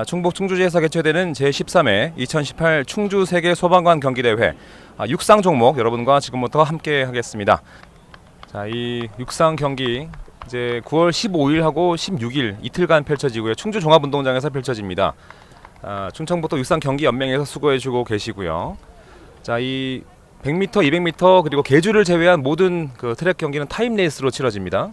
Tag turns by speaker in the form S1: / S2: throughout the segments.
S1: 아, 충북 충주지에서 개최되는 제13회 2018 충주 세계 소방관 경기대회 아, 육상 종목 여러분과 지금부터 함께 하겠습니다. 자, 이 육상 경기 이제 9월 15일하고 16일 이틀간 펼쳐지고요. 충주 종합운동장에서 펼쳐집니다. 아, 충청북도 육상 경기 연맹에서 수고해주고 계시고요. 자, 이 100m, 200m 그리고 계주를 제외한 모든 그 트랙 경기는 타임 레이스로 치러집니다.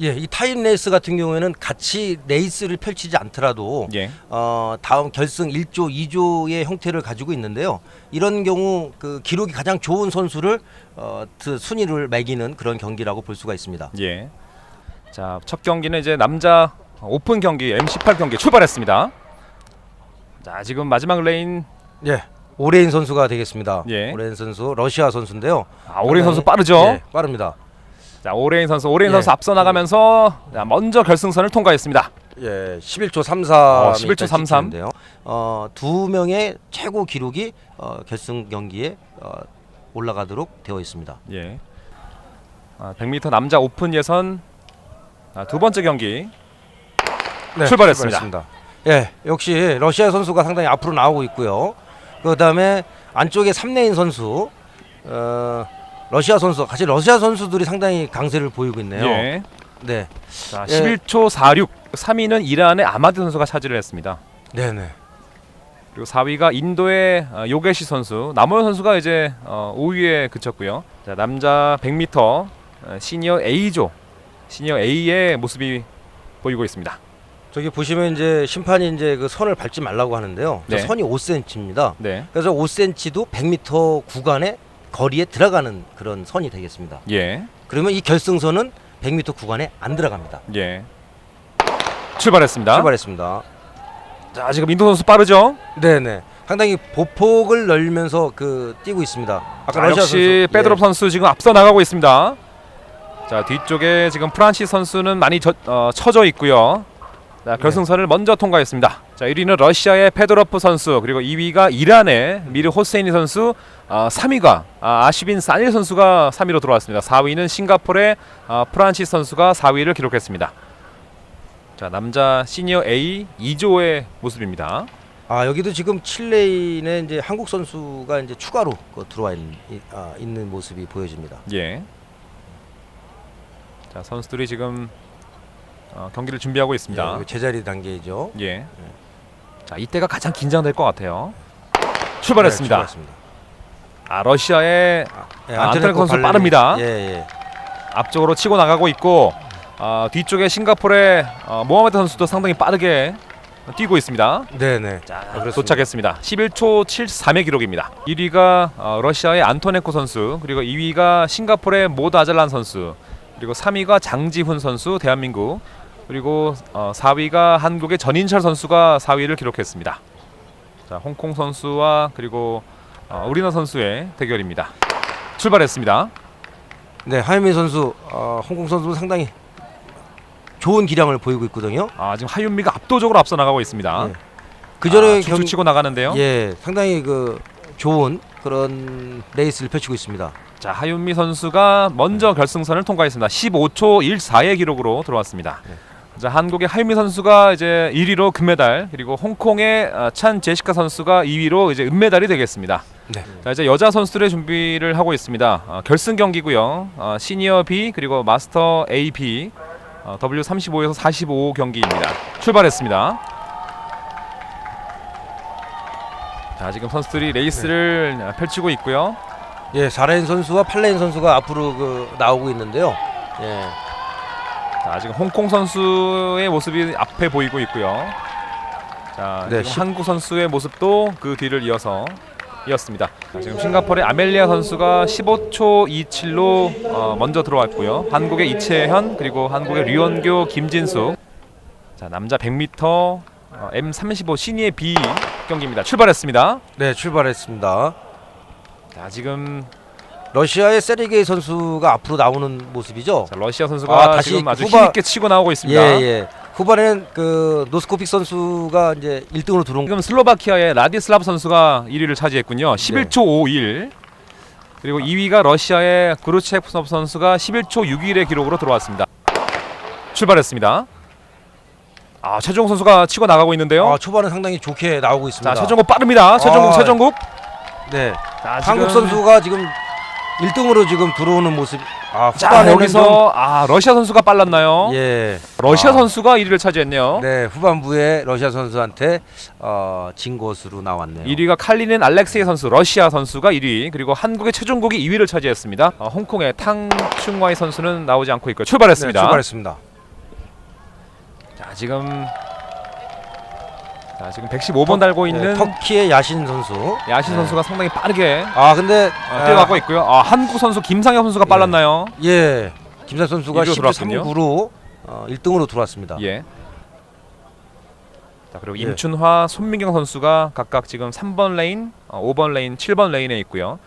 S2: 예, 이 타임 레이스 같은 경우에는 같이 레이스를 펼치지 않더라도
S1: 예.
S2: 어, 다음 결승 1조, 2조의 형태를 가지고 있는데요. 이런 경우 그 기록이 가장 좋은 선수를 어, 그 순위를 매기는 그런 경기라고 볼 수가 있습니다.
S1: 예. 자, 첫 경기는 이제 남자 오픈 경기 M18 경기 출발했습니다. 자, 지금 마지막 레인
S2: 예. 오레인 선수가 되겠습니다.
S1: 예.
S2: 오레인 선수 러시아 선수인데요.
S1: 아, 오레인 선수 빠르죠?
S2: 예, 빠릅니다.
S1: 자, 오레인 선수, 오레인
S2: 예.
S1: 선수 앞서 나가면서 자, 먼저 결승선을 통과했습니다.
S2: 예, 11초 33.
S1: 어, 11초 33.
S2: 인데요. 어, 두 명의 최고 기록이 어, 결승 경기에 어, 올라가도록 되어 있습니다.
S1: 예. 아, 100m 남자 오픈 예선 아, 두 번째 경기 출발했습니다.
S2: 출발했습니다. 예, 역시 러시아 선수가 상당히 앞으로 나오고 있고요. 그다음에 안쪽에 3레인 선수 어, 러시아 선수 같이 러시아 선수들이 상당히 강세를 보이고 있네요.
S1: 예.
S2: 네.
S1: 자,
S2: 예.
S1: 11초 46. 3위는 이란의 아마드 선수가 차지를 했습니다.
S2: 네, 네.
S1: 그리고 4위가 인도의 어, 요게시 선수, 남원 선수가 이제 어, 5위에 그쳤고요. 자, 남자 100m 어, 시니어 A조, 시니어 A의 모습이 보이고 있습니다.
S2: 저기 보시면 이제 심판이 이제 그 선을 밟지 말라고 하는데요. 저
S1: 네.
S2: 선이 5cm입니다.
S1: 네,
S2: 그래서 5cm도 100m 구간에 거리에 들어가는 그런 선이 되겠습니다.
S1: 예,
S2: 그러면 이 결승선은 100m 구간에 안 들어갑니다.
S1: 예. 출발했습니다.
S2: 출발했습니다.
S1: 자, 지금 인도 선수 빠르죠?
S2: 네, 네. 상당히 보폭을 넓면서 그 뛰고 있습니다. 아까
S1: 자,
S2: 러시아
S1: 역시
S2: 선수.
S1: 빼드롭 선수 지금 앞서 나가고 있습니다. 자, 뒤쪽에 지금 프란시 선수는 많이 저, 어, 쳐져 있고요. 자, 결승선을 먼저 통과했습니다. 자, 1위는 러시아의 페도로프 선수, 그리고 2위가 이란의 미르 호세이니 선수, 아, 3위가 아, 아시빈 사닐 선수가 3위로 들어왔습니다. 4위는 싱가포르의 아, 프란시 선수가 4위를 기록했습니다. 자, 남자 시니어 A 2조의 모습입니다.
S2: 아 여기도 지금 7레인에 이제 한국 선수가 이제 추가로 그 들어와 있는, 이- 아, 있는 모습이 보여집니다.
S1: 예. 자 선수들이 지금 어, 경기를 준비하고 있습니다.
S2: 예, 제자리 단계이죠.
S1: 예. 자 이때가 가장 긴장될 것 같아요. 출발했습니다.
S2: 네, 출발했습니다.
S1: 아 러시아의
S2: 예,
S1: 아, 안토네코 선수
S2: 발레리.
S1: 빠릅니다.
S2: 예, 예.
S1: 앞쪽으로 치고 나가고 있고 아, 뒤쪽에 싱가포르의 어, 모하메드 선수도 상당히 빠르게 뛰고 있습니다.
S2: 네, 네.
S1: 자
S2: 그렇습니다.
S1: 도착했습니다. 11초 73의 기록입니다. 1위가 어, 러시아의 안토네코 선수, 그리고 2위가 싱가포르의 모드 아잘란 선수, 그리고 3위가 장지훈 선수, 대한민국, 그리고 어, 4위가 한국의 전인철 선수가 4위를 기록했습니다. 자 홍콩 선수와 그리고 어, 우리나 선수의 대결입니다. 출발했습니다.
S2: 네, 하이민 선수, 어, 홍콩 선수 상당히 좋은 기량을 보이고 있거든요.
S1: 아 지금 하윤미가 압도적으로 앞서 나가고 있습니다.
S2: 예. 그 전에
S1: 아, 쭉쭉 치고 나가는데요.
S2: 예, 상당히 그 좋은 그런 레이스를 펼치고 있습니다.
S1: 자 하윤미 선수가 먼저 결승선을 통과했습니다. 15초 14의 기록으로 들어왔습니다.
S2: 네.
S1: 자 한국의 하윤미 선수가 이제 1위로 금메달 그리고 홍콩의 아, 찬 제시카 선수가 2위로 이제 은메달이 되겠습니다.
S2: 네.
S1: 자 이제 여자 선수들의 준비를 하고 있습니다. 아, 결승 경기고요. 아, 시니어 B 그리고 마스터 A, B 어, W35에서 45 경기입니다. 출발했습니다. 자 지금 선수들이 레이스를
S2: 네.
S1: 아, 펼치고 있고요.
S2: 예, 4레인 선수와 8레인 선수가 앞으로 그 나오고 있는데요. 예.
S1: 자 지금 홍콩 선수의 모습이 앞에 보이고 있고요. 자
S2: 네,
S1: 지금
S2: 시-
S1: 한국 선수의 모습도 그 뒤를 이어서 이었습니다. 자, 지금 싱가포르의 아멜리아 선수가 15초 27로 어, 먼저 들어왔고요. 한국의 이채현 그리고 한국의 류원교 김진숙. 자 남자 100m 어, M35 시니의 B 경기입니다. 출발했습니다.
S2: 네, 출발했습니다.
S1: 자 지금
S2: 러시아의 세르게이 선수가 앞으로 나오는 모습이죠.
S1: 자, 러시아 선수가
S2: 아, 다시
S1: 지금 아주
S2: 후바-
S1: 힘있게 치고 나오고 있습니다.
S2: 예, 예. 후반에는 그 노스코픽 선수가 이제 1등으로 들어온
S1: 지금 슬로바키아의 라디슬라브 선수가 1위를 차지했군요. 11초 51. 그리고 2위가 러시아의 그루체프 선수가 11초 61의 기록으로 들어왔습니다. 출발했습니다. 아 최종국 선수가 치고 나가고 있는데요.
S2: 아, 초반에 상당히 좋게 나오고 있습니다.
S1: 자 최종국 빠릅니다. 최종국
S2: 아,
S1: 최종국.
S2: 네.
S1: 자,
S2: 한국 선수가 지금 1등으로 지금 들어오는 모습. 아,
S1: 자
S2: 후반에는
S1: 여기서 아 러시아 선수가 빨랐나요?
S2: 좀, 예.
S1: 러시아
S2: 아.
S1: 선수가 1위를 차지했네요.
S2: 네, 후반부에 러시아 선수한테 어, 진 것으로 나왔네요.
S1: 1위가 칼리는 알렉세이 선수, 러시아 선수가 1위, 그리고 한국의 최종국이 2위를 차지했습니다. 어, 홍콩의 탕충와이 선수는 나오지 않고 있고요. 출발했습니다.
S2: 네, 출발했습니다.
S1: 자 지금 자 지금 115번 달고 있는
S2: 네, 터키의 야신 선수.
S1: 야신
S2: 네.
S1: 선수가 상당히 빠르게
S2: 아, 근데
S1: 어, 뛰어가고 있고요. 아, 한국 선수 김상혁 선수가
S2: 예.
S1: 빨랐나요?
S2: 예. 김사 선수가
S1: 1위로 들어왔군요.
S2: 13구로 어, 1등으로 들어왔습니다.
S1: 예. 자 그리고
S2: 예.
S1: 임춘화, 손민경 선수가 각각 지금 3번 레인, 어, 5번 레인, 7번 레인에 있고요.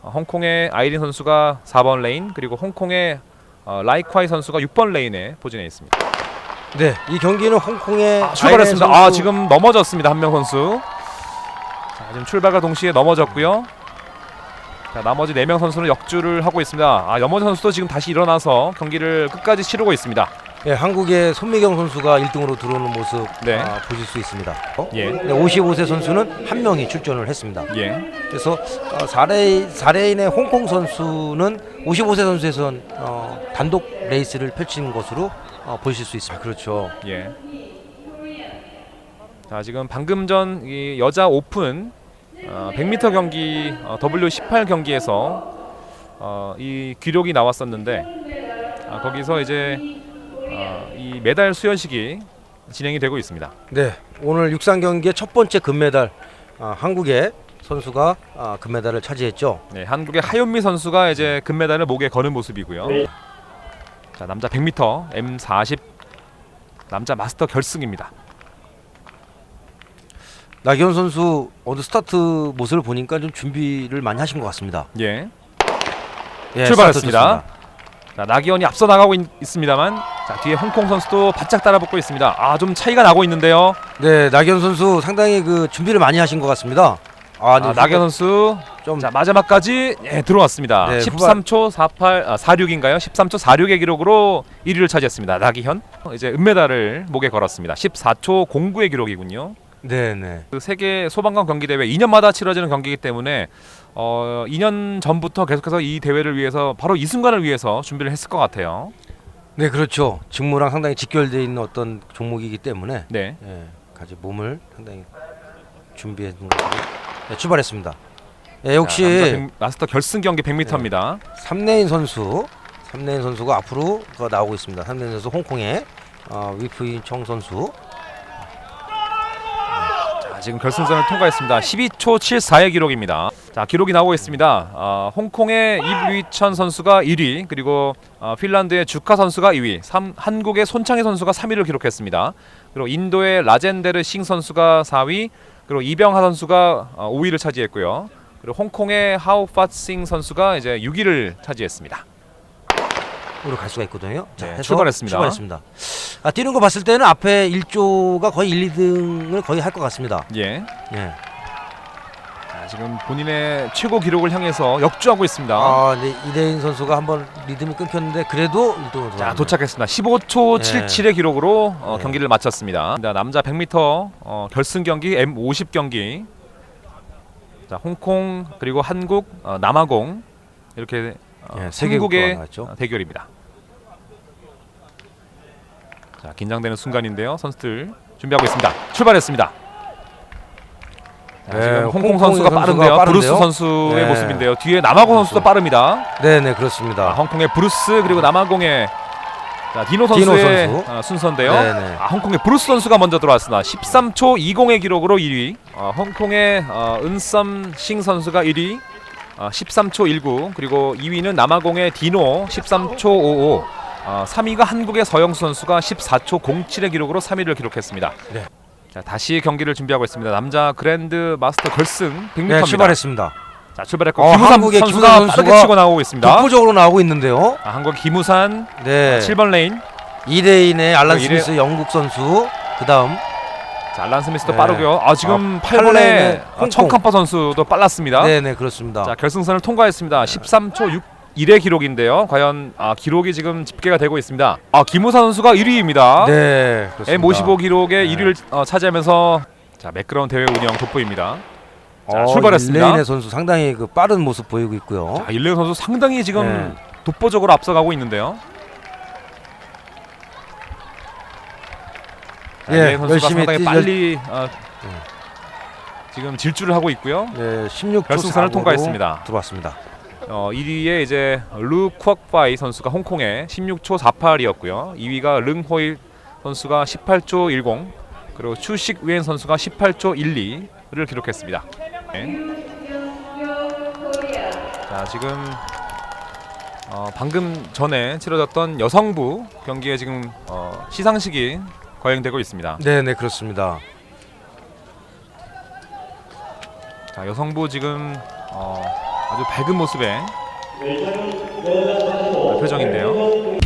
S1: 어, 홍콩의 아이린 선수가 4번 레인, 그리고 홍콩의 어, 라이콰이 선수가 6번 레인에 포진해 있습니다.
S2: 네, 이 경기는 홍콩의
S1: 아, 출발했습니다.
S2: 아이렌
S1: 아
S2: 선수-
S1: 지금 넘어졌습니다 한명 선수. 자 지금 출발과 동시에 넘어졌고요. 자 나머지 네 명 선수는 역주를 하고 있습니다. 아 염원재 선수도 지금 다시 일어나서 경기를 끝까지 치르고 있습니다.
S2: 예, 한국의 손미경 선수가 1등으로 들어오는 모습
S1: 네.
S2: 아, 보실 수 있습니다. 어?
S1: 예.
S2: 네, 55세 선수는 한 명이 출전을 했습니다.
S1: 예.
S2: 그래서 어, 4레인, 4레인의 홍콩 선수는 55세 선수에선 어, 단독 레이스를 펼친 것으로 어, 보실 수 있습니다. 그렇죠.
S1: 예. 자 지금 방금 전 이 여자 오픈 어, 100m 경기 어, W18 경기에서 어, 이 기록이 나왔었는데 아, 거기서 이제 어, 이 메달 수여식이 진행이 되고 있습니다.
S2: 네, 오늘 육상 경기의 첫 번째 금메달 아, 한국의 선수가 아, 금메달을 차지했죠.
S1: 네, 한국의 하윤미 선수가 이제 금메달을 목에 거는 모습이고요. 자 남자 100m M40 남자 마스터 결승입니다.
S2: 나기현 선수 오늘 스타트 모습을 보니까 좀 준비를 많이 하신 것 같습니다.
S1: 예.
S2: 예,
S1: 출발했습니다. 자, 나기현이 앞서 나가고 있, 습니다만 자 뒤에 홍콩 선수도 바짝 따라붙고 있습니다. 아 좀 차이가 나고 있는데요.
S2: 네, 나기현 선수 상당히 그 준비를 많이 하신 것 같습니다. 아,
S1: 아, 나기현 선수
S2: 좀
S1: 자 마지막까지 예, 들어왔습니다.
S2: 네,
S1: 13초 48 아, 46인가요? 13초 46의 기록으로 1위를 차지했습니다. 나기현 이제 은메달을 목에 걸었습니다. 14초 09의 기록이군요.
S2: 네, 네.
S1: 그 세계 소방관 경기 대회 2년마다 치러지는 경기이기 때문에 어 2년 전부터 계속해서 이 대회를 위해서 바로 이 순간을 위해서 준비를 했을 것 같아요.
S2: 네, 그렇죠. 직무랑 상당히 직결되어 있는 어떤 종목이기 때문에
S1: 네.
S2: 예, 가지 몸을 상당히 준비해 둔 것으로 네, 출발했습니다. 예,
S1: 자,
S2: 역시
S1: 마스터 결승 경기 100m입니다.
S2: 삼레인 선수, 삼레인 선수가 앞으로 그 나오고 있습니다. 삼레인 선수 홍콩의 어, 위프인청 선수.
S1: 자, 지금 결승선을 통과했습니다. 12초 74의 기록입니다. 자, 기록이 나오고 있습니다. 어, 홍콩의 이브리천 선수가 1위, 그리고 어, 핀란드의 주카 선수가 2위, 삼- 한국의 손창희 선수가 3위를 기록했습니다. 그리고 인도의 라젠데르 싱 선수가 4위, 그리고 이병하 선수가 어, 5위를 차지했고요. 그리고 홍콩의 하우 파싱 선수가 이제 6위를 차지했습니다.
S2: 으로 갈 수가 있거든요. 자,
S1: 네,
S2: 해서
S1: 출발했습니다.
S2: 출발했습니다. 아, 뛰는 거 봤을 때는 앞에 1조가 거의 1, 2등을 거의 할 것 같습니다.
S1: 예.
S2: 예.
S1: 자, 지금 본인의 최고 기록을 향해서 역주하고 있습니다.
S2: 아, 네, 이대인 선수가 한번 리듬이 끊겼는데 그래도 1등으로
S1: 자 도착했습니다. 15초
S2: 네.
S1: 77의 기록으로 어,
S2: 네.
S1: 경기를 마쳤습니다. 자, 남자 100m 어, 결승 경기 M50 경기. 자 홍콩 그리고 한국 어, 남아공 이렇게 어,
S2: 예, 세
S1: 한국의
S2: 나왔죠.
S1: 어, 대결입니다. 자 긴장되는 순간인데요. 선수들 준비하고 있습니다. 출발했습니다. 자,
S2: 네,
S1: 지금 홍콩
S2: 홍콩의 선수가
S1: 빠른데요.
S2: 빠른데요.
S1: 브루스 선수의
S2: 네.
S1: 모습인데요. 뒤에 남아공 선수도
S2: 선수.
S1: 빠릅니다.
S2: 네, 네,
S1: 아,
S2: 그렇습니다.
S1: 홍콩의 브루스 그리고 남아공의 자, 디노
S2: 디노
S1: 선수의
S2: 선수.
S1: 어, 순서인데요.
S2: 네, 네.
S1: 아, 홍콩의 브루스 선수가 먼저 들어왔습니다. 13초 20의 기록으로 1위. 어, 홍콩의 어, 은썸 싱 선수가 1위. 어, 13초 19 그리고 2위는 남아공의 디노 13초 55. 어, 3위가 한국의 서영수 선수가 14초 07의 기록으로 3위를 기록했습니다.
S2: 네.
S1: 자, 다시 경기를 준비하고 있습니다. 남자 그랜드 마스터 결승 100m입니다.
S2: 네, 출발했습니다.
S1: 자, 출발했고
S2: 어,
S1: 김우산
S2: 한국의
S1: 선수가
S2: 김우산
S1: 빠르게
S2: 선수가
S1: 치고 나오고 있습니다.
S2: 독보적으로 나오고 있는데요.
S1: 아, 한국 김우산
S2: 네.
S1: 7번 레인.
S2: 2레인의 알란
S1: 어, 이래-
S2: 스미스 영국 선수. 그다음
S1: 자, 알란 스미스도
S2: 네.
S1: 빠르고요. 아, 지금
S2: 아,
S1: 8번의
S2: 팔레의 홍콩.
S1: 청캄퍼 선수도 빨랐습니다.
S2: 네, 네, 그렇습니다.
S1: 자, 결승선을 통과했습니다. 13초 6 1의 기록인데요. 과연 아, 기록이 지금 집계가 되고 있습니다. 아, 김우사 선수가 1위입니다.
S2: 네, 그렇습니다.
S1: M55 기록의
S2: 네.
S1: 1위를 어, 차지하면서 자, 매끄러운 대회 운영 돋보입니다. 자,
S2: 어,
S1: 출발했습니다.
S2: 일레인의 선수 상당히 그 빠른 모습 보이고 있고요.
S1: 자, 일레 선수 상당히 지금
S2: 네.
S1: 독보적으로 앞서가고 있는데요. 자,
S2: 예,
S1: 일레 선수가
S2: 열심히
S1: 상당히
S2: 뛰-
S1: 빨리 어, 지금 질주를 하고 있고요.
S2: 네, 16초
S1: 결승선을 통과했습니다.
S2: 들어왔습니다.
S1: 어, 1위에 이제 루 쿼크파이 선수가 홍콩의 16초 48이었고요. 2위가 릉호일 선수가 18초 10, 그리고 추식 웬 선수가 18초 12를 기록했습니다. 네. 자 지금 어, 방금 전에 치러졌던 여성부 경기에 지금 어, 시상식이 거행되고 있습니다.
S2: 네, 네, 그렇습니다.
S1: 자 여성부 지금 어, 아주 밝은 모습의 표정인데요.